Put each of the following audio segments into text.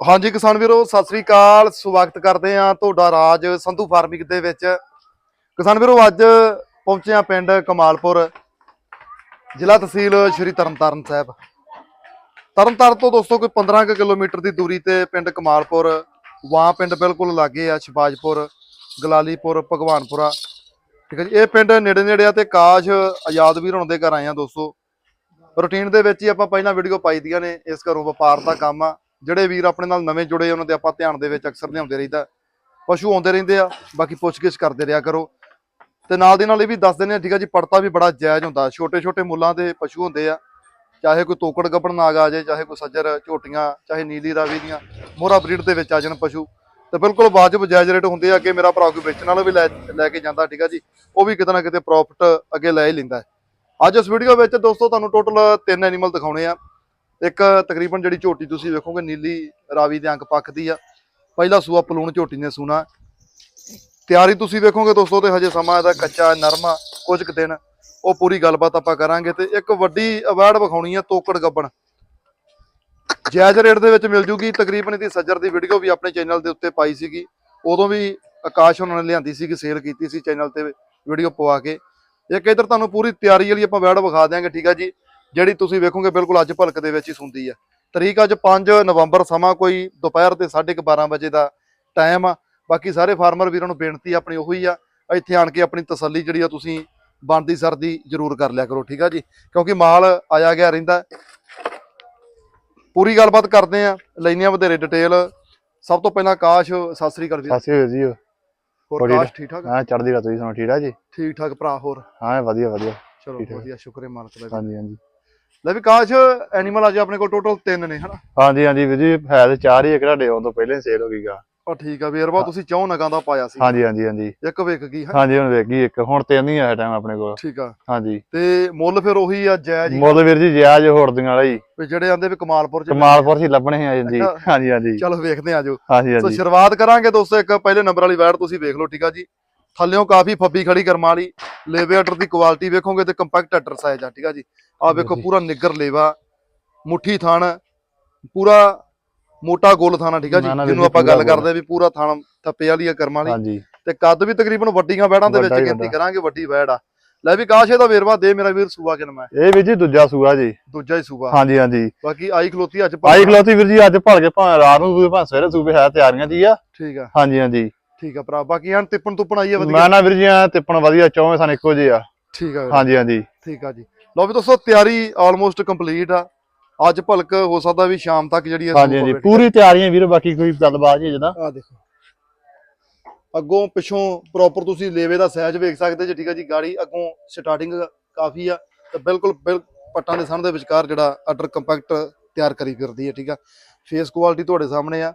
ਹਾਂਜੀ ਕਿਸਾਨ ਵੀਰੋ, ਸਤਿ ਸ੍ਰੀ ਅਕਾਲ। ਸਵਾਗਤ ਕਰਦੇ ਆ ਤੁਹਾਡਾ ਰਾਜ ਸੰਧੂ ਫਾਰਮਿੰਗ ਦੇ ਵਿੱਚ। ਕਿਸਾਨ ਵੀਰੋ, ਅੱਜ ਪਹੁੰਚੇ ਆ ਪਿੰਡ ਕਮਾਲਪੁਰ, ਜ਼ਿਲ੍ਹਾ ਤਹਿਸੀਲ ਸ਼੍ਰੀ ਤਰਨਤਾਰਨ ਸਾਹਿਬ। ਤਰਨਤਾਰਨ ਤੋਂ ਦੋਸਤੋ, ਕੋਈ 15 ਕੁ ਕਿਲੋਮੀਟਰ ਦੀ ਦੂਰੀ ਤੇ ਪਿੰਡ ਕਮਾਲਪੁਰ, ਵਾਂ ਪਿੰਡ ਬਿਲਕੁਲ ਲਾਗੇ ਆ, ਸ਼ਿਵਾਜਪੁਰ, ਗਲਾਲੀਪੁਰ, ਭਗਵਾਨਪੁਰਾ। ਠੀਕ ਹੈ ਜੀ, ਇਹ ਪਿੰਡ ਨੇੜੇ ਨੇੜੇ ਆ ਤੇ ਕਾਸ਼ ਆਜ਼ਾਦ ਵੀਰ ਹੁਣ ਦੇ ਘਰ ਆਏ ਆ ਦੋਸਤੋ। ਰੂਟੀਨ ਦੇ ਵਿੱਚ ਹੀ ਆਪਾਂ ਪਹਿਲਾਂ ਵੀਡੀਓ ਪਾਈ ਦੀਆਂ ਨੇ, ਇਸ ਘਰੋਂ ਵਪਾਰ ਦਾ ਕੰਮ ਆ। ਜਿਹੜੇ ਵੀਰ ਆਪਣੇ ਨਾਲ ਨਵੇਂ ਜੁੜੇ ਉਹਨਾਂ ਦੇ ਆਪਾਂ ਧਿਆਨ ਦੇ ਵਿੱਚ ਅਕਸਰ ਲਿਆਉਂਦੇ ਰਹੀਦਾ। ਪਸ਼ੂ ਆਉਂਦੇ ਰਹਿੰਦੇ ਆ, ਬਾਕੀ ਪੁੱਛਗਿੱਛ ਕਰਦੇ ਰਿਹਾ ਕਰੋ। ਤੇ ਨਾਲ ਦੀ ਨਾਲ ਇਹ ਵੀ ਦੱਸ ਦਿੰਦੇ ਆ, ਠੀਕ ਆ ਜੀ, ਪੜਤਾ ਵੀ ਬੜਾ ਜਾਇਜ਼ ਹੁੰਦਾ। ਛੋਟੇ ਛੋਟੇ ਮੁੱਲਾਂ ਦੇ ਪਸ਼ੂ ਹੁੰਦੇ ਆ, ਚਾਹੇ ਕੋਈ ਤੋਕੜ ਗੱਬਣ ਨਾਗ ਆ ਜਾਏ, ਚਾਹੇ ਕੋਈ ਸੱਜਰ ਝੋਟੀਆਂ, ਚਾਹੇ ਨੀਲੀ ਰਾਵੀ ਦੀਆਂ, ਮੋਹਰਾ ਬਰੀਡ ਦੇ ਵਿੱਚ ਆ ਜਾਣ ਪਸ਼ੂ। ਤੇ ਬਿਲਕੁਲ ਵਾਜਬ ਜਾਇਜ਼ ਰੇਟ ਹੁੰਦੇ ਆ ਕਿ ਮੇਰਾ ਭਰਾ ਕੋਈ ਵੇਚਣ ਵਾਲਾ ਵੀ ਲੈ ਲੈ ਕੇ ਜਾਂਦਾ, ਠੀਕ ਆ ਜੀ। ਉਹ ਵੀ ਕਿਤੇ ਨਾ ਕਿਤੇ ਪ੍ਰੋਫਿਟ ਅੱਗੇ ਲੈ ਹੀ ਲੈਂਦਾ। ਅੱਜ ਇਸ ਵੀਡੀਓ ਵਿੱਚ ਦੋਸਤੋ ਤੁਹਾਨੂੰ ਟੋਟਲ ਤਿੰਨ ਐਨੀਮਲ ਦਿਖਾਉਣੇ ਆ। ਇੱਕ ਤਕਰੀਬਨ ਜਿਹੜੀ ਝੋਟੀ ਤੁਸੀਂ ਵੇਖੋਗੇ ਨੀਲੀ ਰਾਵੀ ਦੇ ਅੰਕ ਪੱਖ ਦੀ ਆ। ਪਹਿਲਾ ਸੂਆ ਪਲੂਣ ਝੋਟੀ ਨੇ ਸੂਣਾ। ਤਿਆਰੀ ਤੁਸੀਂ ਵੇਖੋਗੇ ਦੋਸਤੋ ਤੇ ਹਜੇ ਸਮਾਂ ਇਹਦਾ ਕੱਚਾ, ਨਰਮਾ ਕੁਝ ਕੁ ਦਿਨ ਉਹ ਪੂਰੀ ਗੱਲਬਾਤ ਆਪਾਂ ਕਰਾਂਗੇ ਤੇ ਇੱਕ ਵੱਡੀ ਅਵਾਰਡ ਵਿਖਾਉਣੀ ਆ ਤੋਕੜ ਗੱਬਣ। ਜਾਇਜ਼ ਰੇਟ ਦੇ ਵਿੱਚ ਮਿਲ ਜੂਗੀ। ਤਕਰੀਬਨ ਇਹਦੀ ਸੱਜਰ ਦੀ ਵੀਡੀਓ ਵੀ ਆਪਣੇ ਚੈਨਲ ਦੇ ਉੱਤੇ ਪਾਈ ਸੀਗੀ। ਉਦੋਂ ਵੀ ਆਕਾਸ਼ ਉਹਨਾਂ ਨੇ ਲਿਆਂਦੀ ਸੀ ਕਿ ਸੇਲ ਕੀਤੀ ਸੀ ਚੈਨਲ ਤੇ ਵੀਡੀਓ ਪਵਾ ਕੇ। ਇੱਕ ਇਧਰ ਤੁਹਾਨੂੰ ਪੂਰੀ ਤਿਆਰੀ ਵਾਲੀ ਆਪਾਂ ਵੈੜ ਵਿਖਾ ਦਿਆਂਗੇ, ਠੀਕ ਆ ਜੀ? ਜਿਹੜੀ ਤੁਸੀਂ ਵੇਖੋਗੇ ਬਿਲਕੁਲ ਅੱਜ ਭਲਕ ਦੇ ਵਿੱਚ ਹੀ ਸੁਣਦੀ ਆ। ਤਰੀਕ ਅੱਜ 5 ਨਵੰਬਰ ਸਮਾਂ ਕੋਈ ਦੁਪਹਿਰ ਦੇ 12:30 ਵਜੇ ਦਾ ਟਾਈਮ ਆ। ਬਾਕੀ ਸਾਰੇ ਫਾਰਮਰ ਵੀਰਾਂ ਨੂੰ ਬੇਨਤੀ ਆਪਣੀ ਉਹੀ ਆ ਇੱਥੇ ਆਣ ਕੇ ਆਪਣੀ ਤਸੱਲੀ ਜਿਹੜੀ ਆ ਤੁਸੀਂ ਬਣਦੀ ਸਰਦੀ ਜ਼ਰੂਰ ਕਰ ਲਿਆ ਕਰੋ ਠੀਕ ਆ ਜੀ? ਕਿਉਂਕਿ ਮਾਲ ਆਇਆ ਗਿਆ ਰਹਿੰਦਾ। ਪੂਰੀ ਗੱਲਬਾਤ ਕਰਦੇ ਆ ਲੈਨੇ ਆ ਵਧੇਰੇ ਡਿਟੇਲ ਸਭ ਤੋਂ ਪਹਿਲਾਂ ਆਕਾਸ਼ ਸਤਿ ਸ੍ਰੀ ਅਕਾਲ ਵੀਰ ਸਤਿ ਸ਼੍ਰੀ ਅਕਾਲ ਜੀ। ਹੋਰ ਆਕਾਸ਼ ਠੀਕ ਠਾਕ? ਹਾਂ ਚੜ੍ਹਦੀ ਰਾਤ ਤੁਸੀਂ ਸੁਣਾਓ ਠੀਕ ਆ ਜੀ? ਠੀਕ ਠਾਕ ਭਰਾ ਹੋਰ? ਹਾਂ ਵਧੀਆ ਵਧੀਆ। ਚਲੋ। ਵਧੀਆ ਸ਼ੁਕਰ ਹੈ ਮਾਲਕ ਦਾ ਹਾਂਜੀ ਹਾਂਜੀ। ਲੈ ਵੀ ਕਾਸ਼ ਐਨੀਮਲ ਅੱਜ ਆਪਣੇ ਕੋਲ ਟੋਟਲ ਤਿੰਨ ਨੇ ਹਨਾ? ਹਾਂਜੀ ਹਾਂਜੀ ਵੀਰ ਜੀ ਹੈ ਤੇ ਚਾਰ ਹੀ ਇੱਕ ਤੁਹਾਡੇ ਆਉਣ ਤੋਂ ਪਹਿਲਾਂ ਸੇਲ ਹੋ ਗਈਗਾ ਆ ਠੀਕ ਆ ਵੀਰਵਾ ਤੁਸੀਂ ਚੌਂ ਨਗਾਂ ਦਾ ਪਾਇਆ ਸੀ। ਹਾਂਜੀ ਹਾਂਜੀ ਹਾਂਜੀ। ਇੱਕ ਵਿਕ ਗਈ ਹੈ ਹਾਂਜੀ ਹੁਣ ਵੇਖੀ ਇੱਕ ਹੁਣ ਤਿੰਨ ਹੀ ਆ ਟਾਈਮ ਆਪਣੇ ਕੋਲ। ਠੀਕ ਆ। ਹਾਂਜੀ। ਤੇ ਮੁੱਲ ਫਿਰ ਉਹੀ ਆ ਜਾਇਜ਼ ਹੀ ਮੁੱਲ ਵੀਰ ਜੀ ਜਿਆਜ ਹੋੜਦੀਆਂ ਵਾਲਾ ਹੀ। ਵੀ ਜਿਹੜੇ ਆਂਦੇ ਵੀ ਕਮਾਲਪੁਰ ਚ ਕਮਾਲਪੁਰ ਸੀ ਲੱਭਣੇ ਆ ਜੀ। ਹਾਂਜੀ ਹਾਂਜੀ। ਚਲੋ ਵੇਖਦੇ ਆ ਜੋ। ਹਾਂਜੀ ਸੋ ਹਾਂਜੀ ਸ਼ੁਰੂਆਤ ਕਰਾਂਗੇ ਦੋਸਤੋ ਇੱਕ ਪਹਿਲੇ ਨੰਬਰ ਵਾਲੀ ਵੈੜ ਤੁਸੀਂ ਵੇਖ ਲਓ ਠੀਕ ਆ ਜੀ। ਥੱਲਿਓਂ ਕਾਫੀ ਫੱਬੀ ਖੜੀ ਕਰਮਾਂ ਵਾਲੀ ਲੇਵੇ ਆਰਡਰ ਦੀ ਕੁਆਲਿਟੀ ਵੇਖੋਗੇ ਤੇ ਕੰਪੈਕਟ ਆਰਡਰ ਸਾਈਜ਼ ਆ ਠੀਕ ਆ ਜੀ। ਆ ਵੇਖੋ। ਪੂਰਾ ਨਿੱਗਰ ਲੇਵਾ ਮੁੱਠੀ ਥਣ ਪੂਰਾ ਮੋਟਾ ਗੋਲ ਥਾਣਾ ਠੀਕ ਆ ਜੀ। ਜਿਹਨੂੰ ਆਪਾਂ ਗੱਲ। ਕਰਦੇ ਵੀ ਪੂਰਾ ਥਣ ਥੱਪੇ ਵਾਲੀ ਆ ਕਰਮਾਂ ਵਾਲੀ। ਤੇ ਕੱਦ ਵੀ ਤਕਰੀਬਨ ਵੱਡੀਆਂ ਵੈੜਾਂ ਦੇ ਵਿੱਚ ਗਿਣਤੀ। ਕਰਾਂਗੇ ਵੱਡੀ ਵੈੜ ਆ। ਲੈ ਵੀ ਕਾਸ਼ ਇਹਦਾ ਵੇਰਵਾ ਦੇ ਮੇਰਾ ਵੀਰ ਸੂਆ ਕਿਨਮਾ ਇਹ ਵੀਰ ਜੀ ਦੂਜਾ ਸੂਆ ਜੀ। ਦੂਜਾ ਹੀ ਸੂਆ। ਹਾਂਜੀ ਹਾਂਜੀ। ਬਾਕੀ ਆਈ ਖਲੋਤੀ ਅੱਜ ਆਈ ਖਲੋਤੀ ਵੀਰ ਜੀ ਅੱਜ ਭਲ ਕੇ ਭਾਵੇਂ ਰਾਤ ਨੂੰ ਸੂਏ ਭਾਵੇਂ ਸਵੇਰੇ ਸੂਏ ਹੈ ਤਿਆਰੀਆਂ ਜੀ ਆ। ਠੀਕ ਆ। ਹਾਂਜੀ ਹਾਂਜੀ। ਠੀਕ ਆ ਭਰਾ ਬਾਕੀ ਐਨ ਤਿੱਪਣ ਤੁੱਪਣ ਆਈ ਆ ਵਧੀਆ? ਮੈਂ ਨਾ ਵੀਰ ਜੀ ਐਂ ਤਿੱਪਣ ਵਧੀਆ ਚੌਵੇਂ ਸਨ ਇੱਕੋ ਜਿਹੇ ਆ। ਠੀਕ ਆ। ਵੀਰ। ਹਾਂਜੀ ਹਾਂਜੀ। ਠੀਕ ਆ ਜੀ। ਲਓ ਵੀ ਦੋਸਤੋ ਤਿਆਰੀ ਆਲਮੋਸਟ ਕੰਪਲੀਟ ਆ। ਅੱਜ ਭਲਕ ਹੋ ਸਕਦਾ ਵੀ ਸ਼ਾਮ ਤੱਕ ਜਿਹੜੀ ਆ ਹਾਂਜੀ ਹਾਂਜੀ। ਪੂਰੀ ਤਿਆਰੀਆਂ ਵੀਰ ਬਾਕੀ ਕੋਈ ਗੱਲਬਾਤ ਨਹੀਂ ਜਦਾਂ ਆ ਦੇਖੋ। ਅੱਗੋਂ ਪਿੱਛੋਂ ਪ੍ਰੋਪਰ ਤੁਸੀਂ ਲੇਵੇ ਦਾ ਸਾਈਜ਼ ਵੇਖ ਸਕਦੇ ਜੀ ਠੀਕ ਆ ਜੀ। ਗਾੜੀ ਅੱਗੋਂ ਸਟਾਰਟਿੰਗ ਕਾਫੀ ਆ। ਤੇ ਬਿਲਕੁਲ ਬਿਲ ਪੱਟਾਂ ਦੇ ਸਣ ਦੇ ਵਿਚਕਾਰ ਜਿਹੜਾ ਆਰਡਰ ਕੰਪੈਕਟ ਤਿਆਰ ਕਰੀ ਫਿਰਦੀ ਹੈ ਠੀਕ ਆ। ਫੇਸ ਕੁਆਲਿਟੀ ਤੁਹਾਡੇ ਸਾਹਮਣੇ ਆ।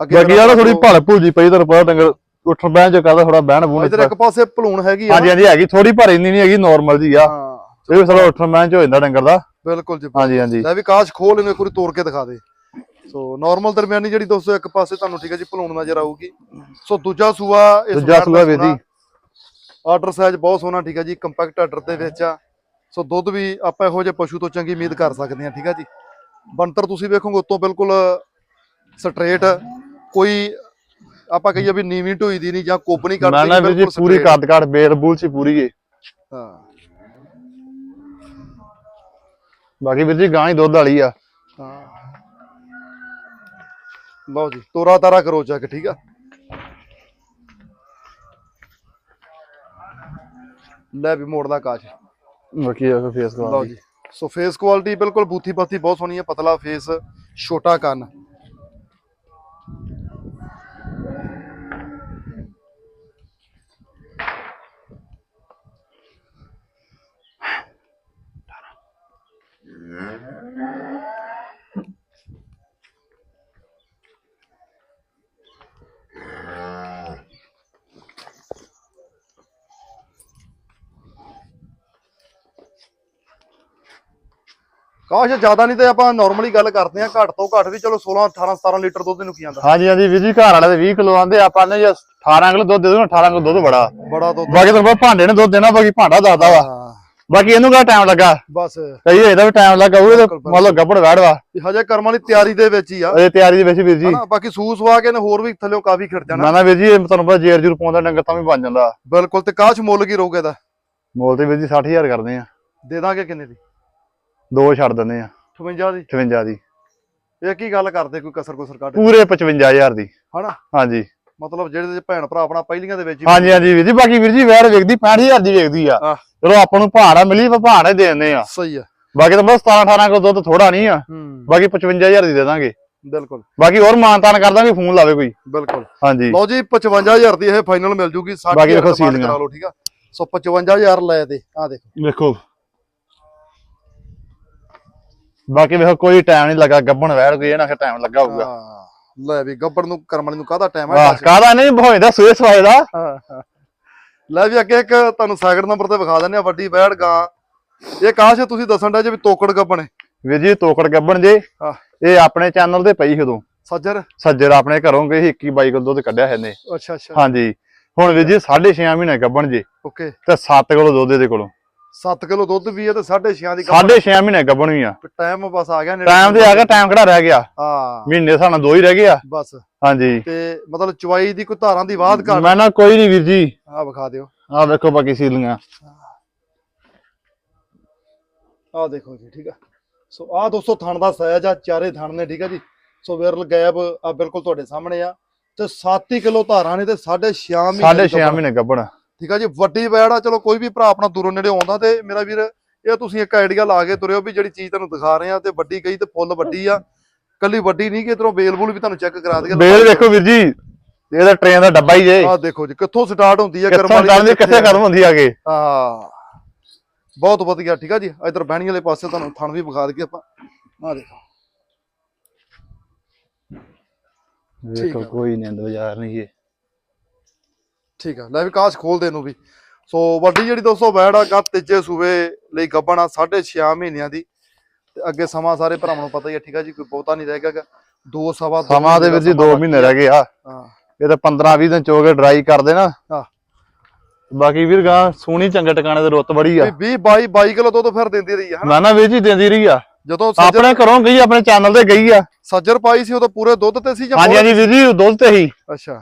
ਬਾਕੀ ਯਾਰ ਥੋੜੀ ਭਲ ਭੁਲ ਜੀ ਪਈ ਤੁਹਾਨੂੰ ਪਤਾ ਡੰਗਰ ਉੱਠਣ ਬਹਿਣ ਚ ਕਰਦਾ ਥੋੜਾ ਬਹਿਣ ਬੂਣ ਇੱਧਰ ਇੱਕ ਪਾਸੇ ਭਲੂਣ ਹੈਗੀ ਆ ਹਾਂਜੀ ਹਾਂਜੀ ਹੈਗੀ ਥੋੜੀ ਭਰ ਇੰਨੀ ਨਹੀਂ ਹੈਗੀ ਨਾਰਮਲ ਜੀ ਆ। ਇਹ ਸਾਲਾ ਉੱਠਣ ਬਹਿਣ ਚ ਹੋ ਜਾਂਦਾ ਡੰਗਰ ਦਾ। ਬਿਲਕੁਲ ਜੀ ਹਾਂਜੀ ਹਾਂਜੀ। ਲੈ ਵੀ ਕਾਸ਼ ਖੋਲ ਇਹਨੂੰ ਇੱਕ ਵਾਰੀ ਤੋੜ ਕੇ ਦਿਖਾ ਦੇ। ਸੋ ਨਾਰਮਲ ਦਰਮਿਆਨੀ ਜਿਹੜੀ ਦੋਸਤੋ ਇੱਕ ਪਾਸੇ ਤੁਹਾਨੂੰ ਠੀਕ ਹੈ ਜੀ ਭਲੂਣ ਨਜ਼ਰ ਆਊਗੀ। ਸੋ ਦੂਜਾ ਸੂਆ ਇਸ ਦੂਜਾ ਸੂਆ ਵੀਰ ਜੀ। ਆਰਡਰ ਸਾਈਜ਼ ਬਹੁਤ ਸੋਹਣਾ ਠੀਕ ਹੈ ਜੀ ਕੰਪੈਕਟ ਆਰਡਰ ਦੇ ਵਿੱਚ ਆ। ਸੋ ਦੁੱਧ ਵੀ ਆਪਾਂ ਇਹੋ ਜਿਹੇ ਪਸ਼ੂ ਤੋਂ ਚੰਗੀ ਉਮੀਦ ਕਰ ਸਕਦੇ ਹਾਂ ਠੀਕ ਹੈ ਜੀ। ਬਣਤਰ ਤੁਸੀਂ ਵੇਖੋਗੇ ਉੱਤੋਂ ਬਿਲਕੁਲ ਸਟ੍ਰੇਟ ਕੋਈ ਆਪਾਂ ਕਹੀਏ ਵੀ ਨੀਵੀਂ ਢੋਈ ਦੀ ਨਹੀਂ ਜਾਂ ਕੁੱਬ ਨਹੀਂ ਨਾ ਕੱਢਦੀ ਨਾ ਵੀਰ ਜੀ ਪੂਰੀ। ਕੱਦ ਕਾਠ ਬੇਰ ਬੂਲ ਸੀ ਪੂਰੀ ਏ ਹਾਂ। ਬਾਕੀ ਵੀਰ ਜੀ ਗਾਂ ਹੀ ਦੁੱਧ ਵਾਲੀ ਆ। ਹਾਂ। ਲਓ ਜੀ ਤੋਰਾ ਤਾਰਾ ਕਰੋ ਚੱਕ ਠੀਕ ਆ। ਲੈ ਵੀ ਮੋੜਦਾ ਕਾਸ਼। ਬਾਕੀ ਆ ਫੇਸ ਲਓ ਜੀ। ਸੋ ਫੇਸ ਕੁਆਲਿਟੀ ਬਿਲਕੁਲ ਬੂਥੀ ਬਾਥੀ ਬਹੁਤ ਸੋਹਣੀ ਹੈ ਪਤਲਾ ਫੇਸ ਛੋਟਾ ਕੰਨ। ਕਾਸ਼ ਜ਼ਿਆਦਾ ਨਹੀਂ ਤੇ ਆਪਾਂ ਨਾਰਮਲੀ ਗੱਲ ਕਰਦੇ ਆ ਘੱਟ ਤੋਂ ਘੱਟ ਵੀ ਚਲੋ 16 18 17 ਲੀਟਰ ਦੁੱਧ ਨੂੰ ਕੀ ਆਂਦਾ ਹਾਂਜੀ ਹਾਂਜੀ ਵੀਰ ਜੀ ਘਰ ਵਾਲੇ ਦੇ 20 ਕਿਲੋ ਆਂਦੇ ਆਪਾਂ ਨੇ ਜੇ 18 ਕਿਲੋ ਦੁੱਧ ਦੇ ਦੋ 18 ਕਿਲੋ ਦੁੱਧ ਬੜਾ। ਬੜਾ ਦੁੱਧ। ਬਾਕੀ ਤੁਹਾਨੂੰ ਪਤਾ ਭਾਂਡੇ ਨੇ ਦੁੱਧ ਦੇਣਾ ਬਾਕੀ ਭਾਂਡਾ ਦੱਸਦਾ ਵਾ। ਬਾਕੀ ਇਹਨੂੰ ਕਿਹੜਾ ਟਾਈਮ ਲੱਗਾ? ਬਸ। ਕਈ ਇਹਦਾ ਵੀ ਟਾਈਮ ਲੱਗਾ ਉਹ ਮੰਨ ਲਓ ਗੱਬੜ ਵੜ ਵਾ। ਵੀ ਹਜੇ ਕਰਮ ਵਾਲੀ ਤਿਆਰੀ ਦੇ ਵਿੱਚ ਹੀ ਆ। ਇਹ ਤਿਆਰੀ ਦੇ ਵਿੱਚ ਵੀਰ ਜੀ। ਬਾਕੀ ਸੂਸ ਵਾ ਕੇ ਨੇ ਹੋਰ ਵੀ ਥੱਲੇ ਕਾਫੀ ਖਿੜ ਜਾਣਾ। ਨਾ ਨਾ ਵੀਰ ਜੀ ਇਹ ਤੁਹਾਨੂੰ ਪਤਾ ਜੇਰ ਜੂਰ ਪਾਉਂਦਾ ਡੰਗਰ ਤਾਂ ਵੀ ਬਣ ਜਾਂਦਾ। ਬਿਲਕੁਲ ਤੇ ਕਾਸ਼ ਮੁੱਲ ਕੀ ਰਹੂਗਾ ਇਹਦਾ? ਮੋਲ ਤੇ ਵੀਰ ਜੀ 60000 ਕਰਦੇ ਆ। ਦੇ ਦਾਂਗੇ ਕਿੰਨੇ ਦੀ? ਦੋ ਛੱਡ ਦਿੰਦੇ ਆ। 58 ਦੀ? 56 ਦੀ। ਇਹ ਕੀ ਗੱਲ ਕਰਦੇ ਕੋਈ ਕਸਰ ਕੁਸਰ ਕੱਢ ਪੂਰੇ 55000 ਦੀ। ਹਨਾ? ਹਾਂਜੀ। ਮਤਲਬ ਜਿਹੜੇ ਦੇ ਭੈਣ ਭਰਾ ਆਪਣਾ ਪਹਿਲੀਆਂ ਦੇ ਵਿੱਚ ਹਾਂਜੀ ਹਾਂਜੀ ਵੀਰ ਜੀ ਬਾਕੀ ਵੀਰ ਜੀ ਵੈਰ ਵੇਖਦੀ 65000 ਦੀ ਵੇਖਦੀ ਆ। ਚਲੋ ਆਪਾਂ ਨੂੰ ਪਹਾੜਾ ਮਿਲੀ ਆਪਾਂ ਪਹਾੜਾ ਦੇ ਦਿੰਦੇ ਆ ਸਹੀ ਆ। ਬਾਕੀ ਤਾਂ ਬਸ 17 18 ਕੋ ਦੁੱਧ ਥੋੜਾ ਨਹੀਂ ਆ। ਹੂੰ। ਬਾਕੀ 55000 ਦੀ ਦੇ ਦਾਂਗੇ। ਬਿਲਕੁਲ। ਬਾਕੀ ਹੋਰ ਮਾਨਤਾਨ ਕਰ ਦਾਂਗੇ ਫੋਨ ਲਾਵੇ ਕੋਈ। ਬਿਲਕੁਲ। ਹਾਂਜੀ। ਲਓ ਜੀ 55000 ਦੀ ਇਹ ਫਾਈਨਲ ਮਿਲ ਜੂਗੀ ਸਾਢੇ ਬਾਕੀ ਹਜ਼ਾਰ ਦੇਖੋ ਦਾ ਮਾਨ ਸੀਲੀਆਂ। ਕਰਾ ਲਓ ਠੀਕ ਆ? ਸੋ 55000 ਲੈ ਦੇ ਆ ਦੇਖੋ। ਵੇਖੋ ਬਾਕੀ ਵੇਖੋ ਕੋਈ ਟਾਈਮ ਨਹੀਂ ਲੱਗਾ ਗੱਬਣ ਵੈੜ ਕੋਈ ਇਹਨਾਂ ਕਿ ਟਾਈਮ ਲੱਗਾ ਹੋਊਗਾ। ਹਾਂ। ਲੈ ਵੀ ਗੱਬੜ ਨੂੰ ਕਰਮ ਵਾਲੀ ਨੂੰ ਕਾਹਦਾ ਟਾਈਮ ਹੈ ਕਾਹਦਾ ਨਹੀਂ ਭੋਏ ਦਾ ਸੂਏ ਸਵਾਏ ਦਾ। ਲੈ ਵੀ ਅੱਗੇ ਇੱਕ ਤੁਹਾਨੂੰ ਸੈਕਿੰਡ ਨੰਬਰ ਤੇ ਵਿਖਾ ਦਿੰਦੇ ਆ ਵੱਡੀ ਬੈੜ ਗਾਂ। ਇਹ ਕਾਸ਼ ਤੁਸੀਂ ਦੱਸਣ ਦਾ ਜੇ ਵੀ ਤੋਕੜ ਗੱਬਣ ਵੀਰ ਜੀ ਤੋਕੜ ਗੱਬਣ ਜੇ। ਇਹ ਆਪਣੇ ਚੈਨਲ ਤੇ ਪਈ ਉਦੋਂ। ਸੱਜਰ? ਸੱਜਰ ਆਪਣੇ ਘਰੋਂ ਗਏ 21 22 ਕਿਲੋ ਦੁੱਧ ਕੱਢਿਆ ਇਹਨੇ। ਅੱਛਾ ਅੱਛਾ। ਹਾਂਜੀ। ਹੁਣ ਵੀਰ ਜੀ 6.5 ਮਹੀਨੇ ਗੱਬਣ ਜੇ। ਓਕੇ ਤੇ 7 ਕਿਲੋ ਦੁੱਧ ਇਹਦੇ ਕੋਲੋਂ। 7 ਕਿਲੋ ਦੁੱਧ ਵੀ ਹੈ ਤੇ 6.5 ਦੀ 6.5 ਮਹੀਨੇ ਗੱਬਣ ਵੀ ਆ ਟਾਈਮ ਬਸ ਆ ਗਿਆ ਟਾਈਮ ਤੇ ਆ ਗਿਆ ਟਾਈਮ ਕਿਹੜਾ ਰਹਿ ਗਿਆ? ਹਾਂ। ਮਹੀਨੇ ਸਾਨੂੰ ਦੋ ਹੀ ਰਹਿ ਗਏ ਆ। ਬਸ। ਹਾਂਜੀ। ਤੇ ਮਤਲਬ ਚਵਾਈ ਦੀ ਕੋਈ ਧਾਰਾਂ ਦੀ ਬਾਤ ਘਾਟ ਮੈਂ ਨਾ ਕੋਈ ਨਹੀਂ ਵੀਰ ਜੀ। ਆ ਵਿਖਾ ਦਿਓ। ਆ ਵੇਖੋ ਬਾਕੀ ਸੀਲੀਆਂ। ਆ ਦੇਖੋ ਜੀ ਠੀਕ ਆ। ਸੋ ਆ ਦੋਸਤੋ ਥਣ ਦਾ ਸਾਇਜ਼ ਆ ਚਾਰੇ ਥਣ ਨੇ ਠੀਕ ਆ ਜੀ। ਸੋ ਵਿਰਲ ਗੈਬ ਆ ਬਿਲਕੁਲ ਤੁਹਾਡੇ ਸਾਹਮਣੇ ਆ। ਤੇ 7 ਕਿਲੋ ਧਾਰਾਂ ਨੇ ਤੇ 6.5 ਮਹੀਨੇ 6.5 ਮਹੀਨੇ ਗੱਬਣ ਠੀਕ ਆ ਜੀ ਵੱਡੀ ਵੈੜ ਆ ਚਲੋ ਕੋਈ ਵੀ ਭਰਾ ਆਪਣਾ ਦੂਰੋਂ ਨੇੜੇ ਆਉਂਦਾ ਤੇ ਮੇਰਾ ਵੀਰ ਇਹ ਤੁਸੀਂ ਇੱਕ ਆਈਡੀਆ ਲਾ ਕੇ ਤੁਰਿਓ ਵੀ ਜਿਹੜੀ ਚੀਜ਼ ਤੁਹਾਨੂੰ ਦਿਖਾ ਰਹੇ ਆ ਤੇ ਵੱਡੀ ਕਹੀ ਤੇ ਫੁੱਲ ਵੱਡੀ ਆ। ਕੱਲੀ ਵੱਡੀ ਨਹੀਂ ਕਿ ਇਧਰੋਂ ਬੇਲ ਬੂਲ ਵੀ ਤੁਹਾਨੂੰ ਚੈੱਕ ਕਰਾ ਦਈਏ ਬੇਲ ਵੇਖੋ ਵੀਰ ਜੀ ਇਹਦਾ ਟ੍ਰੇਨ ਦਾ ਡੱਬਾ ਹੀ ਜੇ। ਆ ਦੇਖੋ ਜੀ ਕਿੱਥੋਂ ਸਟਾਰਟ ਹੁੰਦੀ ਆ ਕਰਮਾਲੀ ਚੱਲਦੀ ਕਿੱਥੇ ਖਤਮ ਹੁੰਦੀ ਆਗੇ ਹਾਂ ਬਹੁਤ ਵਧੀਆ ਠੀਕ ਆ ਜੀ ਇਧਰ ਬਹਿਣੀ ਵਾਲੇ ਪਾਸੇ ਤੁਹਾਨੂੰ ਥਣ ਵੀ ਵਿਖਾ ਦਈਏ ਆਪਾਂ। ਆ ਦੇਖੋ। ਆ। ਕੋਈ ਨਿੰਦ ਬਾਜ਼ਾਰ ਨਹੀਂ ਇਹ। ਠੀਕ ਆ ਲੈ ਵੀ ਕਾਸ਼ ਖੋਲ ਦੇ ਇਹਨੂੰ ਵੀ। ਸੋ ਵੱਡੀ ਜਿਹੜੀ ਦੋਸਤੋ ਵੈੜ ਆ ਗੱਤ ਤੀਜੇ ਸੂਬੇ ਲਈ ਗੱਬਣ ਆ 6.5 ਮਹੀਨਿਆਂ ਦੀ। ਤੇ ਅੱਗੇ ਸਮਾਂ ਸਾਰੇ ਭਰਾਵਾਂ ਨੂੰ ਪਤਾ ਹੀ ਆ ਠੀਕ ਆ ਜੀ ਕੋਈ ਬਹੁਤਾ ਨਹੀਂ ਰਹਿ ਗਿਆ ਦੋ ਸਵਾ ਸਮਾਂ ਦੇ ਵਿੱਚ ਜੀ ਦਾ 2 ਸਮਾਂ ਮਹੀਨੇ ਰਹਿ ਗਏ ਆ। ਹਾਂ। ਇਹ ਤਾਂ 15 20 ਦਿਨ ਚੋਗੇ ਡਰਾਈ ਕਰਦੇ ਨਾ। ਹਾਂ। ਬਾਕੀ ਵੀਰ ਗਾਂ ਸੋਹਣੀ ਚੰਗੇ ਟਿਕਾਣੇ ਤੇ ਰੁੱਤ ਬੜੀ ਆ। 20 22 22 ਕਿਲੋ ਦੁੱਧ ਫਿਰ ਦਿੰਦੀ ਰਹੀ ਆ ਨਾ ਨਾ ਵੀਰ ਜੀ ਦਿੰਦੀ ਰਹੀ ਆ। ਜਦੋਂ ਆਪਣੇ ਘਰੋਂ ਗਈ ਆਪਣੇ ਚੈਨਲ ਤੇ ਗਈ ਆ। ਸੱਜਰ ਪਾਈ ਸੀ ਉਦੋਂ ਪੂਰੇ ਦੁੱਧ ਤੇ ਸੀ ਜਾਂ ਹਾਂਜੀ ਹਾਂਜੀ ਵੀਰ ਜੀ ਦੁੱਧ ਤੇ ਹੀ ਅੱਛਾ।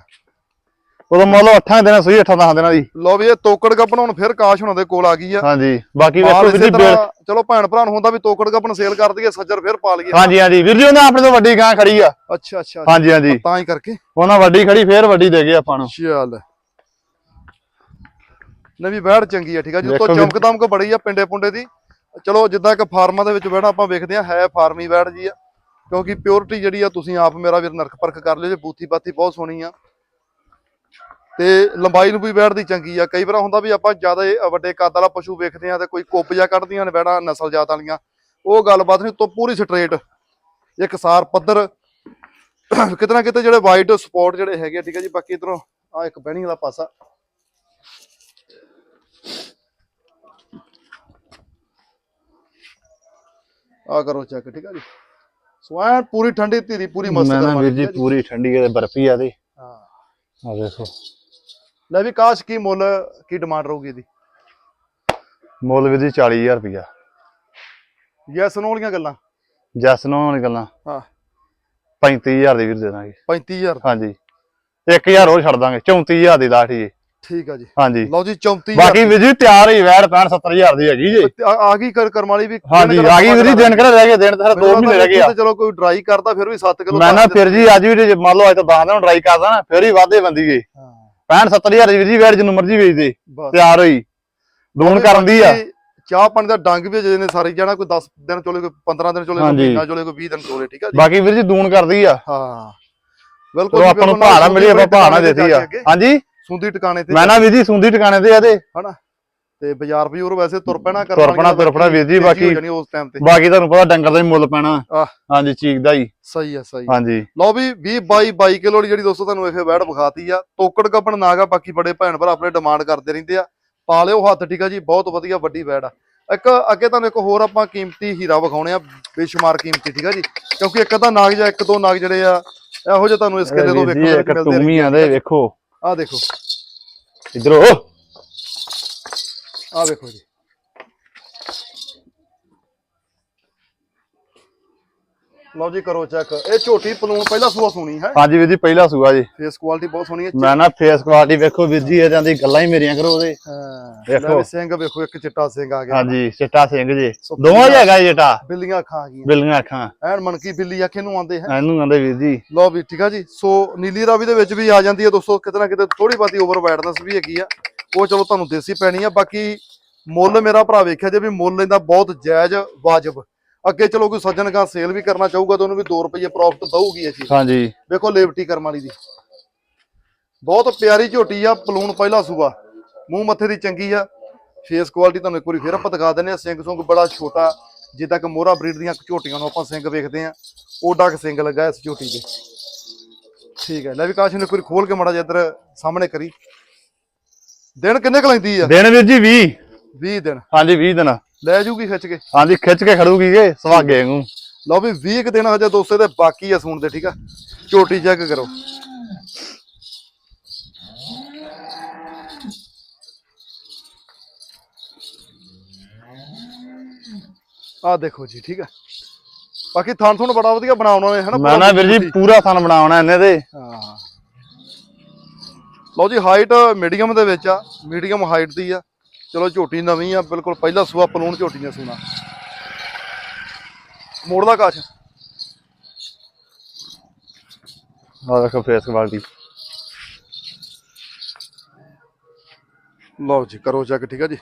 ਉਦੋਂ ਮੰਨ ਲਓ 8 ਦਿਨਾਂ ਸੂਈ 8 10 ਦਿਨਾਂ ਦੀ। ਲੋ ਵੀ ਇਹ ਤੋਕੜ ਗੱਬਣ ਹੁਣ ਫਿਰ ਕਾਸ਼ ਹੁਣਾਂ ਦੇ ਕੋਲ ਆ ਗਈ ਆ। ਹਾਂਜੀ ਬਾਕੀ ਵੇਖੋ ਵੀਰ ਜੀ ਚਲੋ ਭੈਣ ਭਰਾ ਨੂੰ ਹੁੰਦਾ ਵੀ ਤੋਕੜ ਗੱਬਣ ਸੇਲ ਕਰ ਦਈਏ ਸੱਜਰ ਫਿਰ ਪਾ ਲਈਏ। ਹਾਂਜੀ ਹਾਂਜੀ। ਵੀਰ ਜੀ ਉਹਨਾਂ ਆਪਣੇ ਤੋਂ ਵੱਡੀ ਗਾਂ ਖੜੀ ਆ। ਅੱਛਾ ਅੱਛਾ। ਹਾਂਜੀ ਹਾਂਜੀ। ਤਾਂ ਹੀ ਕਰਕੇ। ਉਹਨਾਂ ਵੱਡੀ ਖੜੀ ਫੇਰ ਵੱਡੀ ਦੇ ਗਏ ਆਪਾਂ ਨੂੰ। ਚੱਲ। ਨਵੀਂ ਵੈੜ ਚੰਗੀ ਆ ਠੀਕ ਆ। ਜੀ ਦੇਖੋ ਉੱਤੋਂ ਵੀ- ਚਮਕ ਦਮਕ ਬੜੀ ਆ ਪਿੰਡੇ ਪੁੰਡੇ ਦੀ। ਚਲੋ ਜਿੱਦਾਂ ਇੱਕ ਫਾਰਮਾਂ ਦੇ ਵਿੱਚ ਵੈੜਾ ਆਪਾਂ ਵੇਖਦੇ ਆ ਹੈ ਫਾਰਮੀ ਵੈੜ ਜੀ ਆ। ਕਿਉਂਕਿ ਪਿਓਰਿਟੀ ਜਿਹੜੀ ਆ ਤੁਸੀਂ ਆਪ ਮੇਰਾ ਵੀਰ ਨਰਕ ਪਰਖ ਕਰ ਲਿਓ ਜੇ ਬੂਥੀ ਬਾਤੀ ਬਹੁਤ ਸੋਹਣੀ ਆ। ਤੇ ਲੰਬਾਈ ਨੂੰ ਵੀ ਵੈੜ ਦੀ ਚੰਗੀ ਆ। ਕਈ ਵਾਰ ਹੁੰਦਾ ਵੀ ਆਪਾਂ ਜ਼ਿਆਦਾ ਵੱਡੇ ਕੱਦ ਵਾਲਾ ਪਸ਼ੂ ਵੇਖਦੇ ਆ ਤੇ ਕੋਈ ਕੁੱਬ ਜਾਂ ਕੱਢਦੀਆਂ ਨੇ ਵੈੜਾਂ ਨਸਲ ਜਾਤ ਵਾਲੀਆਂ। ਉਹ ਗੱਲਬਾਤ ਨਹੀਂ ਤੋਂ ਪੂਰੀ ਸਟਰੇਟ ਇੱਕ ਸਾਰ ਪੱਧਰ। ਕਿਤੇ ਨਾ ਕਿਤੇ ਜਿਹੜੇ ਵਾਈਟ ਸਪੌਟ ਜਿਹੜੇ ਹੈਗੇ ਠੀਕ ਹੈ ਜੀ ਬਾਕੀ ਇਧਰੋਂ ਆ ਇੱਕ ਬਹਿਣੀ ਵਾਲਾ ਪਾਸਾ। ਆ ਕਰੋ ਚੈੱਕ ਠੀਕ ਹੈ ਜੀ। ਸੋ ਐਨ ਪੂਰੀ ਠੰਡੀ ਧੀਰੀ ਪੂਰੀ ਮਸਤ ਮੈਂ ਵੀਰ ਜੀ ਹੈ। ਪੂਰੀ ਠੰਡੀ ਤੇ ਬਰਫੀ ਆ ਤੇ। ਹਾਂ। ਆ ਵੇਖੋ। ਲੈ ਵੀ ਕਾਸ਼ ਕੀ ਮੁੱਲ ਕੀ ਡਿਮਾਂਡ ਰਹੂਗੀ ਇਹਦੀ? ਮੁੱਲ ਵੀਰ ਜੀ 40000 ਰੁਪਇਆ ਯੈਸ ਨੋ ਵਾਲੀਆਂ ਗੱਲਾਂ? ਜਸ ਨੂੰ ਵਾਲੀ ਗੱਲਾਂ। ਹਾਂ। 35000 ਦੀ ਵੀਰ ਦੇ ਦਾਂਗੇ। 35000 ਹਾਂਜੀ। 1000 ਹੋਰ ਛੱਡ ਦਾਂਗੇ 34000 ਦੀ ਲਾਠੀ ਜੀ। ਠੀਕ ਆ ਜੀ। ਹਾਂਜੀ। ਲਓ ਜੀ 34000 ਬਾਕੀ ਵੀਰ ਜੀ ਤਿਆਰ ਹੀ ਵੈੜ 65 70000 ਦੀ ਹੈਗੀ ਜੀ। ਆ ਆ ਗਈ ਕਰ ਕਰਮ ਵਾਲੀ ਵੀ। ਹਾਂਜੀ ਆ ਗਈ ਵੀਰ ਜੀ ਦਿਨ ਕਿਹੜਾ ਰਹਿ ਗਏ ਦਿਨ ਤਾਂ 2 ਮਹੀਨੇ ਰਹਿ ਗਏ ਆ। ਚਲੋ ਕੋਈ ਡਰਾਈ ਕਰਦਾ ਫਿਰ ਵੀ 7 ਕਿਲੋ ਮੈਂ ਨਾ ਫਿਰ ਜੀ ਅੱਜ ਵੀ ਜੇ ਮੰਨ ਲਓ ਅੱਜ ਤਾਂ 10 ਦਿਨ ਡਰਾਈ ਕਰਦਾ ਨਾ ਫਿਰ ਹੀ ਵਾਧੇ ਬੰਦੀ ਏ 65 70000 ਦੀ ਵੀਰ ਜੀ ਵੈੜ ਜਿਹਨੂੰ ਮਰਜ਼ੀ ਵੇਚ ਦੇ ਬਸ। ਤਿਆਰ ਹੋਈ। ਕਰਨ ਦੀ ਆ। ਚਾਹ ਪਾਣੀ ਦਾ ਡੰਗ ਵੀ ਜੇ ਨੇ ਸਾਰੀ ਜਾਣਾ ਕੋਈ 10 ਦਿਨ ਚੋਲੇ ਕੋਈ 15 ਦਿਨ ਚੋਲੇ ਕੋਈ ਹਾਂਜੀ। ਮਹੀਨਾ ਚੋਲੇ ਕੋਈ 20 ਦਿਨ ਚੋਲੇ ਠੀਕ ਆ ਜੀ? ਬਾਕੀ ਵੀਰ ਜੀ ਦੂਣ ਕਰਦੀ ਆ। ਹਾਂ। ਬਿਲਕੁਲ ਆਪਾਂ ਨੂੰ ਪਹਾੜਾ ਮਿਲੀ ਆਪਾਂ ਦੇਤੀ ਆ। ਹਾਂਜੀ। ਸੁੰਦੀ ਟਿਕਾਣੇ ਤੇ ਮੈਂ ਨਾ ਵੀਰ ਜੀ ਸੁੰਦੀ ਟਿਕਾਣੇ ਤੇ ਆ ਤੇ। ਹਨਾ? ਤੇ ਬਾਜ਼ਾਰ ਬਜ਼ੂਰ ਵੈਸੇ ਤੁਰ ਪੈਣਾ ਤੁਰ ਪੈਣਾ, ਤੁਰ ਪੈਣਾ ਵੀਰ ਜੀ, ਬਾਕੀ- ਜਾਨੀ ਉਸ ਟਾਈਮ ਤੇ। ਬਾਕੀ ਤੁਹਾਨੂੰ ਪਤਾ ਡੰਗਰ ਦਾ ਹੀ ਮੁੱਲ ਪੈਣਾ। ਹਾਂਜੀ ਚੀਕ ਦਾ ਹੀ। ਸਹੀ ਆ ਸਹੀ ਆ। ਹਾਂਜੀ। ਲਓ ਵੀ 20 22 22 ਕਿਲੋ ਦੀ ਜਿਹੜੀ ਦੋਸਤੋ ਤੁਹਾਨੂੰ ਇਹ ਵੈੜ ਵਿਖਾਤੀ ਆ ਤੋਕੜ ਕੱਪਣ ਨਾਗਾ ਬਾਕੀ ਬੜੇ ਭੈਣ ਭਰਾ ਆਪਣੇ ਡਿਮਾਂਡ ਕਰਦੇ ਰਹਿੰਦੇ ਆ। ਪਾ ਲਿਓ ਹੱਥ ਠੀਕ ਆ ਜੀ ਬਹੁਤ ਵਧੀਆ ਵੱਡੀ ਵੈੜ ਆ। ਇੱਕ ਅੱਗੇ ਤੁਹਾਨੂੰ ਇੱਕ ਹੋਰ ਆਪਾਂ ਕੀਮਤੀ ਹੀਰਾ ਵਿਖਾਉਣੇ ਆ ਬੇਸ਼ੁਮਾਰ ਕੀਮਤੀ ਠੀਕ ਆ ਜੀ। ਕਿਉਂਕਿ ਇੱਕ ਤਾਂ ਨਾਗ ਜਾਂ ਇੱਕ ਦੋ ਨਾਗ ਜਿਹੜੇ ਆ ਇਹੋ ਜਿਹੇ ਤੁਹਾਨੂੰ ਇਸ ਕਿਲੇ ਤੋਂ ਵੇਖਣ ਇੱਕ ਟੂਮੀਆਂ ਦੇ ਵੇਖੋ। ਆ ਦੇਖੋ। ਇਧਰੋ ਆ ਵੇਖੋ ਜੀ। ਲਓ ਜੀ ਕਰੋ ਚੈੱਕ ਇਹ ਝੋਟੀ ਪਲੂਣ ਪਹਿਲਾ ਸੂਆ ਸੋਣੀ ਹੈ। ਹਾਂਜੀ ਵੀਰ ਜੀ ਪਹਿਲਾ ਸੂਆ ਜੀ। ਫੇਸ ਕੁਆਲਿਟੀ ਬਹੁਤ ਸੋਹਣੀ ਹੈ। ਮੈਂ ਨਾ ਫੇਸ ਕੁਆਲਿਟੀ ਵੇਖੋ ਵੀਰ ਜੀ ਇਹਦਾਂ ਦੀ ਗੱਲਾਂ ਹੀ ਮੇਰੀਆਂ ਕਰੋ ਉਹਦੇ। ਵੇਖੋ। ਸਿੰਘ ਵੇਖੋ ਇੱਕ ਚਿੱਟਾ ਸਿੰਘ ਆ ਗਿਆ। ਹਾਂਜੀ ਚਿੱਟਾ ਸਿੰਘ ਜੀ। ਦੋਵਾਂ ਹੈਗਾ ਜਟਾ ਬਿੱਲੀਆਂ ਅੱਖਾਂ ਗਈਆਂ। ਬਿੱਲੀਆਂ ਅੱਖਾਂ। ਐਨ ਮਨਕੀ ਬਿੱਲੀ ਆ ਕਿਹਨੂੰ ਆਂਦੇ ਹੈ? ਇਹਨੂੰ ਆਂਦੇ ਵੀਰ ਜੀ। ਲਓ ਵੀ ਠੀਕ ਆ ਜੀ। ਸੋ ਨੀਲੀ ਰਾਵੀ ਦੇ ਵਿੱਚ ਵੀ ਆ ਜਾਂਦੀ ਹੈ ਦੋਸਤੋ ਕਿਤੇ ਨਾ ਕਿਤੇ ਥੋੜੀ ਬਾਤੀ ਓਵਰ ਵਾਈਡਨੈਸ ਵੀ ਹੈਗੀ ਆ। ਉਹ ਚਲੋ ਤੁਹਾਨੂੰ ਦੇਸੀ ਪੈਣੀ ਆ ਬਾਕੀ ਮੁੱਲ ਮੇਰਾ ਭਰਾ ਵੇਖਿਆ ਜੇ ਵੀ ਮੁੱਲ ਇਹਦਾ ਬਹੁਤ ਜਾਇਜ਼ ਵਾਜਬ। ਅੱਗੇ ਚਲੋ ਕੋਈ ਸੱਜਣ ਕਾ ਸੇਲ ਵੀ ਕਰਨਾ ਚਾਹੂਗਾ ਤਾਂ ਉਹਨੂੰ ਵੀ 2 ਰੁਪਏ ਪ੍ਰੋਫਿਟ ਦਊਗੀ ਚੀਜ਼। ਹਾਂਜੀ। ਵੇਖੋ ਲੇਵਟੀ ਕਰਮ ਵਾਲੀ ਦੀ। ਬਹੁਤ ਪਿਆਰੀ ਝੋਟੀ ਆ ਪਲੂਣ ਪਹਿਲਾ ਸੂਆ। ਮੂੰਹ ਮੱਥੇ ਦੀ ਚੰਗੀ ਆ। ਫੇਸ ਕੁਆਲਿਟੀ ਤੁਹਾਨੂੰ ਇੱਕ ਵਾਰੀ ਫੇਰ ਆਪਾਂ ਦਿਖਾ ਦਿੰਦੇ ਆ। ਸਿੰਘ ਸੁੰਗ ਬੜਾ ਛੋਟਾ ਜਿੱਦਾਂ ਕਿ ਮੋਹਰਾ ਬਰੀਡ ਦੀਆਂ ਝੋਟੀਆਂ ਨੂੰ ਆਪਾਂ ਸਿੰਘ ਵੇਖਦੇ ਆ। ਓਡਾ ਕ ਸਿੰਘ ਲੱਗਾ ਇਸ ਝੋਟੀ ਦੇ ਠੀਕ ਹੈ ਲੈ ਵੀ ਕਾਸ਼ ਨੂੰ ਇੱਕ ਵਾਰੀ ਖੋਲ ਕੇ ਮੜਾ ਜਿਹਾ ਇੱਧਰ ਸਾਹਮਣੇ ਕਰੀ। ਦਿਨ ਕਿੰਨੇ ਕੁ ਲੈਂਦੀ ਆ? ਦਿਨ ਵੀਰ ਜੀ 20 20 ਦਿਨ। ਹਾਂਜੀ 20 ਦਿਨ। ਲੈ ਜੂਗੀ ਖਿੱਚ ਕੇ? ਹਾਂਜੀ ਖਿੱਚ ਕੇ ਖੜੂਗੀ ਕੇ ਸੁਹਾਗੇ ਨੂੰ ਲਓ ਵੀ 20 ਕੁ ਦਿਨ ਹਜੇ ਦੋਸਤੇ ਦੇ ਬਾਕੀ ਆ ਸੂਣ ਦੇ ਠੀਕ ਆ? ਝੋਟੀ ਚੈੱਕ ਕਰੋ। ਆ ਦੇਖੋ ਜੀ ਠੀਕ ਆ? ਬਾਕੀ ਥਣ ਥਣ ਬੜਾ ਵਧੀਆ ਬਣਾਉਣਾ ਨੇ ਹਨਾ? ਮੈਂ ਨਾ ਵੀਰ ਜੀ ਪੂਰਾ ਥਣ ਬਣਾਉਣਾ ਇਹਨੇ ਤੇ। ਹਾਂ। ਲਓ ਜੀ ਹਾਈਟ ਮੀਡੀਅਮ ਦੇ ਵਿੱਚ ਆ ਮੀਡੀਅਮ ਹਾਈਟ ਦੀ ਆ। ਚਲੋ ਝੋਟੀ ਨਵੀਂ ਆ ਬਿਲਕੁਲ ਪਹਿਲਾ ਸੂਆ ਪਲੂਣ ਝੋਟੀ ਨੇ ਸੂਣਾ ਮੋੜਦਾ ਕਾਸ਼। ਆ ਵੇਖੋ ਫੇਸ ਕੁਆਲਿਟੀ ਲਓ ਜੀ ਕਰੋ ਚੈੱਕ ਠੀਕ ਆ ਜੀ।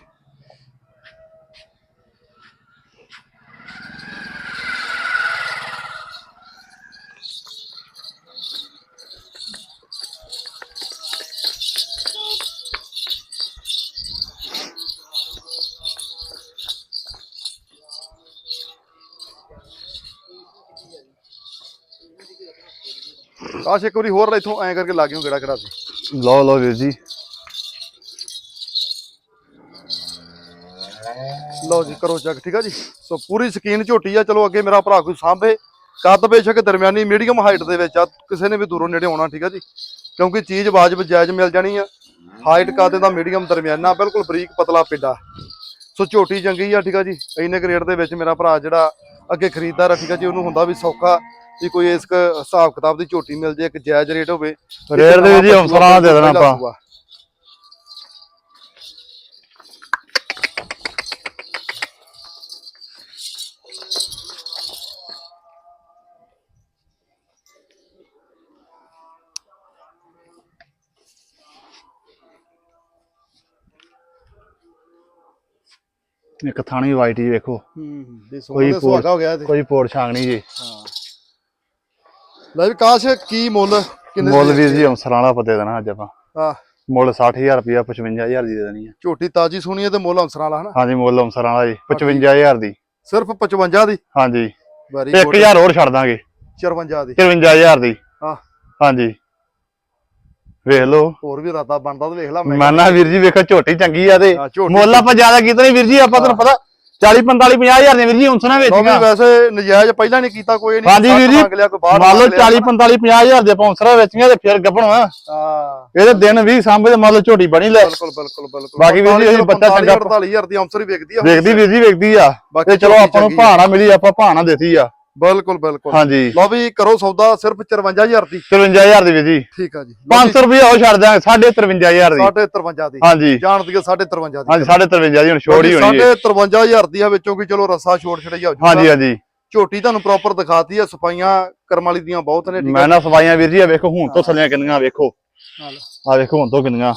ਕਾਸ਼ ਇੱਕ ਵਾਰੀ ਹੋਰ ਇੱਥੋਂ ਐਂ ਕਰਕੇ ਲਾ ਗਿਓ ਕਿਹੜਾ ਕਿਹੜਾ ਸੀ। ਲਓ ਲਓ ਵੀਰ ਜੀ। ਲਓ ਜੀ ਕਰੋ ਚੈੱਕ ਠੀਕ ਆ ਜੀ? ਸੋ ਪੂਰੀ ਸਕੀਨ ਝੋਟੀ ਆ ਚਲੋ ਅੱਗੇ ਮੇਰਾ ਭਰਾ ਕੋਈ ਸਾਂਭੇ। ਕੱਦ ਬੇਸ਼ੱਕ ਦਰਮਿਆਨੀ ਮੀਡੀਅਮ ਹਾਈਟ ਦੇ ਵਿੱਚ ਆ ਕਿਸੇ ਨੇ ਵੀ ਦੂਰੋਂ ਨੇੜੇ ਆਉਣਾ ਠੀਕ ਆ ਜੀ? ਕਿਉਂਕਿ ਚੀਜ਼ ਵਾਜਬ ਜਾਇਜ਼ ਮਿਲ ਜਾਣੀ ਆ। ਹਾਈਟ ਕੱਦ ਦਾ ਮੀਡੀਅਮ ਦਰਮਿਆਨਾ ਬਿਲਕੁਲ ਬਰੀਕ ਪਤਲਾ ਪਿੰਡਾ। ਸੋ ਝੋਟੀ ਚੰਗੀ ਆ ਠੀਕ ਆ ਜੀ? ਇੰਨੇ ਕੁ ਰੇਟ ਦੇ ਵਿੱਚ ਮੇਰਾ ਭਰਾ ਜਿਹੜਾ ਅੱਗੇ ਖਰੀਦਦਾਰ ਆ ਠੀਕ ਆ ਜੀ? ਉਹਨੂੰ ਹੁੰਦਾ ਵੀ ਸੌਖਾ। ਵੀ ਕੋਈ ਇਸ ਕ ਹਿਸਾਬ ਕਿਤਾਬ ਦੀ ਝੋਟੀ ਮਿਲ ਜੇ ਇੱਕ ਜਾਇਜ਼ ਰੇਟ ਹੋਵੇ ਰੇਟ ਦੇ ਵਿੱਚ ਹੌਸਲਾ ਦੇ ਦੇਣਾ ਆਪਾਂ। ਇੱਕ ਥਾਣੀ ਵਾਈਟ ਜੀ ਵੇਖੋ। ਹੂੰ ਦੇ ਕੋਈ ਸੋਹਣਾ ਪੋਰ- ਸੁਹਾਗਾ ਹੋ ਗਿਆ ਇਹ ਤੇ ਕੋਈ ਪੋੜ ਛਾਂਗ ਨਹੀਂ ਜੀ। ਹਾਂ ਲੈ ਵੀ ਕਾਸ਼ ਕੀ ਮੁੱਲ ਕਿੰਨੇ ਮੁੱਲ ਵੀਰ ਜੀ ਵਾਲਾ ਪਤੇ ਦੇਣਾ ਅੱਜ ਆਪਾਂ। ਹਾਂ। ਮੁੱਲ 60000 ਰੁਪਿਆ 55000 ਦੀ ਦੇ ਦੇਣੀ ਹੈ ਝੋਟੀ ਤਾਜੀ ਸੁਣੀ ਹੈ ਤੇ ਮੁੱਲ ਵਾਲਾ ਹਨਾ? ਹਾਂਜੀ ਮੁੱਲ ਵਾਲਾ ਜੀ 55000 ਦੀ। ਸਿਰਫ 55 ਦੀ? ਹਾਂਜੀ। ਵੈਰੀ ਗੁੱਡ 1000 ਹੋਰ ਛੱਡ ਦਾਂਗੇ। 54 ਦੀ। 54000 ਦੀ। ਹਾਂ। ਹਾਂਜੀ। ਵੇਖ ਲਓ। ਹੋਰ ਵੀ ਰਾਤਾ ਬਣਦਾ ਤੇ ਵੇਖ ਲਾ ਮੈਂ। ਮਾਨਾ ਵੀਰ ਜੀ ਵੇਖੋ ਝੋਟੀ ਚੰਗੀ ਆ ਤੇ ਮੁੱਲ ਆਪਾਂ ਜ਼ਿਆਦਾ ਕੀਤਾ ਨਹੀਂ ਵੀਰ ਜੀ ਆਪਾਂ ਤੁਹਾਨੂੰ ਪਤਾ 40 45 50000 ਦੀਆਂ ਵੀਰ ਜੀ ਹਮਸਰਾਂ ਲਓ ਵੀ ਵੇਚੀਆਂ। ਵੈਸੇ ਨਜਾਇਜ਼ ਪਹਿਲਾਂ ਨਹੀਂ ਕੀਤਾ ਕੋਈ ਨਹੀਂ ਹਾਂਜੀ ਵੀਰ ਜੀ, ਮੰਨ ਲਓ ਮੰਗ ਲਿਆ। 40 45 50000 ਦੇ ਪੌਂਸਰਾਂ ਵੇਚੀਆਂ ਤੇ ਫਿਰ ਹਾਂ। ਇਹਦੇ ਦਿਨ 20 ਸਾਂਭੇ ਤੇ ਮੰਨ ਲਓ ਝੋਟੀ ਬਣੀ ਲੈ। ਬਿਲਕੁਲ ਬਿਲਕੁਲ ਬਿਲਕੁਲ। ਬਾਕੀ ਵੀਰ ਜੀ, ਅਸੀਂ ਬੱਚਾ ਚੰਗਾ- 48000 ਦੀ ਹੰਸਰ ਹੀ ਵੇਚਦੀ ਆ। ਵੇਖਦੀ ਵੀਰ ਜੀ ਵੇਖਦੀ ਆ। ਬਾਕੀ ਤੇ ਚਲੋ ਆਪਾਂ ਨੂੰ। ਭਾਣਾ ਮਿਲੀ ਆਪਾਂ ਭਾਣਾ ਦੇਤੀ ਆ। ਬਿਲਕੁਲ ਬਿਲਕੁਲ। ਹਾਂਜੀ। ਲਓ ਵੀ ਕਰੋ ਸੌਦਾ ਸਿਰਫ 54000 ਦੀ। 53000 ਦੀ ਵੀਰ ਜੀ। ਠੀਕ ਆ ਜੀ। 500 ਰੁਪਏ ਉਹ ਛੱਡ ਦਾਂਗੇ 53500 ਦੀ। 53 ਦੀ। ਹਾਂਜੀ। ਜਾਣ ਦੀ 53 ਦੀ। ਹਾਂਜੀ 53 ਦੀ ਹੁਣ ਛੋੜ ਹੀ ਹੋਣੀ ਹੈ। 53000 ਦੀ ਆ ਵਿੱਚੋਂ ਕਿ ਚਲੋ ਰੱਸਾ ਛੋੜ ਛੜਿਆ ਹੋ ਹਾਂਜੀ ਹਾਂਜੀ। ਝੋਟੀ ਤੁਹਾਨੂੰ ਪ੍ਰੋਪਰ ਦਿਖਾਤੀ ਆ ਸਫਾਈਆਂ ਕਰਮ ਵਾਲੀ ਦੀਆਂ ਬਹੁਤ ਨੇ ਠੀਕ ਮੈਂ ਨਾ ਸਵਾਈਆਂ ਵੀਰ ਜੀ ਆ ਵੇਖੋ ਹੁਣ ਤੋਂ ਥੱਲੇ ਕਿੰਨੀਆਂ ਵੇਖੋ। ਆ ਵੇਖੋ ਹੁਣ ਤੋਂ ਕਿੰਨੀਆਂ।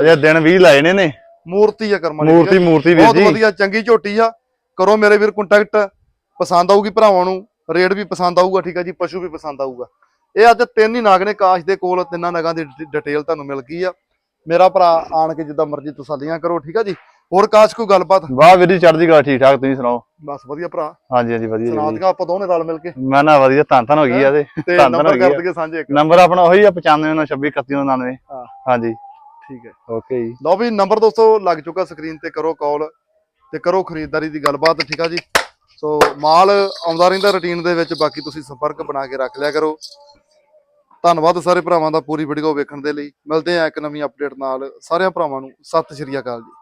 ਅਜੇ ਦਿਨ 20 ਲਾਏ ਨੇ ਨੇ ਮੂਰਤੀ ਆ ਕਰਮ ਵਾਲੀ ਮੂਰਤੀ ਮੂਰਤੀ ਵੀਰ ਬਹੁਤ ਜੀ। ਵਧੀਆ ਚੰਗੀ ਝੋਟੀ ਆ। ਕਰੋ ਮੇਰੇ ਵੀਰ ਕੰਟੈਕਟ ਪਸੰਦ ਆਊਗੀ ਭਰਾਵਾਂ ਨੂੰ ਰੇਟ ਵੀ ਪਸੰਦ ਆਊਗਾ ਠੀਕ ਆ ਜੀ ਪਸ਼ੂ ਵੀ ਪਸੰਦ ਆਊਗਾ। ਇਹ ਅੱਜ ਤਿੰਨ ਹੀ ਨਾਗ ਨੇ ਕਾਸ਼ ਦੇ ਕੋਲ ਤਿੰਨਾਂ ਨਗਾਂ ਦੀ ਡਿਟੇਲ ਤੁਹਾਨੂੰ ਮਿਲ ਗਈ ਆ। ਮੇਰਾ ਭਰਾ ਆਣ ਕੇ ਜਿੱਦਾਂ ਮਰਜ਼ੀ ਤਸੱਲੀਆਂ ਕਰੋ ਠੀਕ ਆ ਜੀ। ਹੋਰ ਕਾਸ਼ ਕੋਈ ਗੱਲਬਾਤ? ਵਾਹ ਵੀਰ ਜੀ ਚੜ੍ਹਦੀ ਕਲਾ ਠੀਕ ਠਾਕ ਤੁਸੀਂ ਸੁਣਾਓ? ਬਸ ਵਧੀਆ ਭਰਾ। ਹਾਂਜੀ ਹਾਂਜੀ ਵਧੀਆ ਸੁਣਾ ਵੀਰ ਜੀ ਦਿਆਂ ਆਪਾਂ ਦੋਨੇ ਰਲ ਮਿਲ ਕੇ। ਮੈਂ ਨਾ ਵਧੀਆ ਧੰਨ ਧੰਨ ਹੋ ਗਈ ਆ ਤੇ ਤੇ ਧੰਨ ਧੰਨ ਨੰਬਰ ਹੋ ਗਈ ਕਰ ਦਈਏ ਸਾਂਝੇ ਇੱਕ। ਨੰਬਰ ਆਪਣਾ ਉਹੀ ਆ 95263199 ਹਾਂ। ਹਾਂਜੀ। ਠੀਕ ਹੈ। ਓਕੇ ਜੀ। ਲਓ ਵੀ ਨੰਬਰ ਦੋਸਤੋ ਲੱਗ ਚੁੱਕਾ ਸਕਰੀਨ ਤੇ ਕਰੋ ਕਾਲ ਤੇ ਕਰੋ ਖਰੀਦਦਾਰੀ ਦੀ ਗੱਲਬਾਤ ਠੀਕ ਆ ਜੀ। ਸੋ ਮਾਲ ਆਉਂਦਾ ਰਹਿੰਦਾ ਰੁਟੀਨ ਦੇ ਵਿੱਚ, ਬਾਕੀ ਤੁਸੀਂ ਸੰਪਰਕ ਬਣਾ ਕੇ ਰੱਖ ਲਿਆ ਕਰੋ। ਧੰਨਵਾਦ ਸਾਰੇ ਭਰਾਵਾਂ ਦਾ ਪੂਰੀ ਵੀਡੀਓ ਵੇਖਣ ਦੇ ਲਈ। ਮਿਲਦੇ ਆ ਇੱਕ ਨਵੀਂ ਅਪਡੇਟ ਨਾਲ। ਸਾਰਿਆਂ ਭਰਾਵਾਂ ਨੂੰ ਸਤਿ ਸ਼੍ਰੀ ਅਕਾਲ ਜੀ।